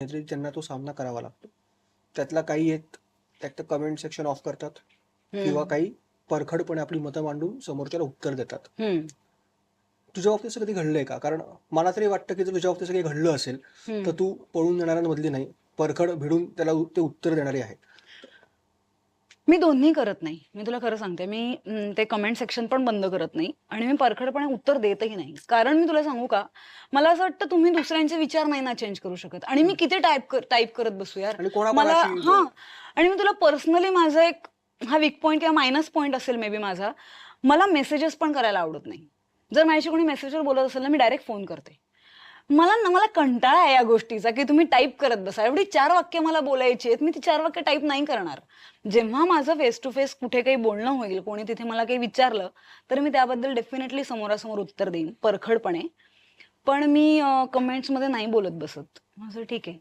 त्यांना तो सामना करावा लागतो. त्यातला काही आहेत त्यात कमेंट सेक्शन ऑफ करतात किंवा काही परखडपणे आपली मतं मांडून समोरच्याला उत्तर देतात. तुझ्या बाबतीत असं कधी घडलंय का? कारण मला तरी वाटतं की जर तुझ्या बाबतीत असं काही घडलं असेल. तर तू पळून जाणाऱ्यांमधली नाही परखड भिडून त्याला ते उत्तर देणारी आहे. मी दोन्ही करत नाही. मी तुला खरं सांगते मी ते कमेंट सेक्शन पण बंद करत नाही आणि मी परखडपणे उत्तर देतही नाही. कारण मी तुला सांगू का मला असं वाटतं तुम्ही दुसऱ्यांचे विचार नाही ना चेंज करू शकत. आणि मी किती टाईप टाईप करत बसू यार. मला हा आणि मी तुला पर्सनली माझा एक हा वीक पॉईंट किंवा मायनस पॉईंट असेल मे बी माझा मला मेसेजेस पण करायला आवडत नाही. जर माझ्याशी कोणी मेसेजवर बोलत असेल ना मी डायरेक्ट फोन करते. मला ना मला कंटाळा आहे या गोष्टीचा की तुम्ही टाईप करत बसा. एवढी चार वाक्य मला बोलायची आहेत मी ती चार वाक्य टाईप नाही करणार. जेव्हा माझं फेस टू फेस कुठे काही बोलणं होईल कोणी तिथे मला काही विचारलं तर मी त्याबद्दल डेफिनेटली समोरासमोर उत्तर देईन परखडपणे. पण मी कमेंट्समध्ये नाही बोलत बसत. माझं ठीक आहे.